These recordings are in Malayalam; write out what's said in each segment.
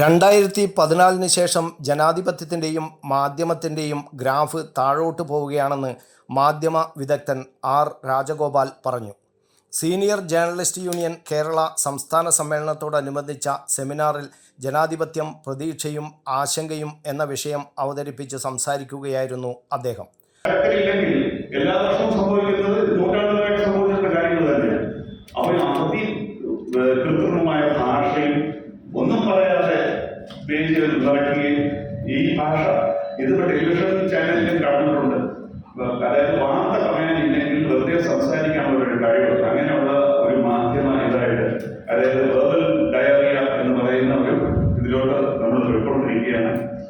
രണ്ടായിരത്തി പതിനാലിന് ശേഷം ജനാധിപത്യത്തിന്റെയും മാധ്യമത്തിന്റെയും ഗ്രാഫ് താഴോട്ട് പോവുകയാണെന്ന് മാധ്യമ വിദഗ്ധൻ ആർ രാജഗോപാൽ പറഞ്ഞു. സീനിയർ ജേർണലിസ്റ്റ് യൂണിയൻ കേരള സംസ്ഥാന സമ്മേളനത്തോടനുബന്ധിച്ച സെമിനാറിൽ ജനാധിപത്യം പ്രതീക്ഷയും ആശങ്കയും എന്ന വിഷയം അവതരിപ്പിച്ച് സംസാരിക്കുകയായിരുന്നു അദ്ദേഹം. എല്ലാ വർഷവും സംഭവിക്കുന്നത് നൂറ്റാണ്ടുകളായിട്ട് സംഭവിച്ചിട്ടുള്ള കാര്യങ്ങൾ തന്നെയാണ്. അവർ പേജുകൾ ഉണ്ടാക്കുകയും ഈ ഭാഷ. ഇതിപ്പോ ടെലിവിഷൻ ചാനലിലും കാണുന്നുണ്ട് അതായത് വാർത്ത പറയാനില്ലെങ്കിൽ വെറുതെ സംസാരിക്കാനുള്ള ഒരു കഴിവ് അങ്ങനെയുള്ള ഒരു മാധ്യമ ഇതായിട്ട് അതായത് വെർബൽ ഡയറിയ എന്ന് പറയുന്ന ഒരു ഇതിലോട്ട് നമ്മൾ പോയിക്കൊണ്ടിരിക്കുകയാണ്.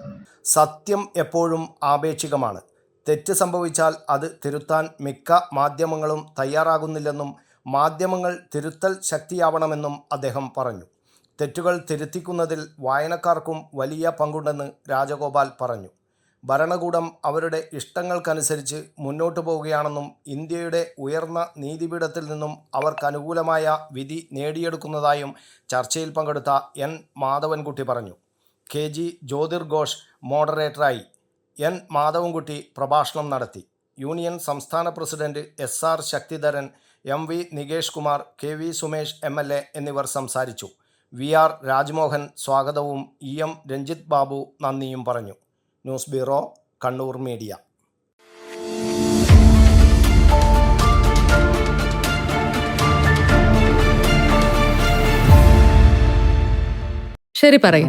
സത്യം എപ്പോഴും ആപേക്ഷികമാണ്. തെറ്റ് സംഭവിച്ചാൽ അത് തിരുത്താൻ മിക്ക മാധ്യമങ്ങളും തയ്യാറാകുന്നില്ലെന്നും മാധ്യമങ്ങൾ തിരുത്തൽ ശക്തിയാവണമെന്നും അദ്ദേഹം പറഞ്ഞു. തെറ്റുകൾ തിരുത്തിക്കുന്നതിൽ വായനക്കാർക്കും വലിയ പങ്കുണ്ടെന്ന് രാജഗോപാൽ പറഞ്ഞു. ഭരണകൂടം അവരുടെ ഇഷ്ടങ്ങൾക്കനുസരിച്ച് മുന്നോട്ടു പോവുകയാണെന്നും ഇന്ത്യയുടെ ഉയർന്ന നീതിപീഠത്തിൽ നിന്നും അവർക്ക് അനുകൂലമായ വിധി നേടിയെടുക്കുന്നതായും ചർച്ചയിൽ പങ്കെടുത്ത എൻ. മാധവൻകുട്ടി പറഞ്ഞു. കെ. ജി. ജ്യോതിർ ഘോഷ് മോഡറേറ്ററായി എൻ. മാധവൻകുട്ടി പ്രഭാഷണം നടത്തി. യൂണിയൻ സംസ്ഥാന president S. R. Sakthidharan M. V. Nikesh Kumar K. V. Sumesh M. L. A എന്നിവർ സംസാരിച്ചു. വി ആർ രാജ്മോഹൻ സ്വാഗതവും ഇ എം രഞ്ജിത്ത് ബാബു നന്ദിയും പറഞ്ഞു. News bureau Kannur media. ശരി പറയ്.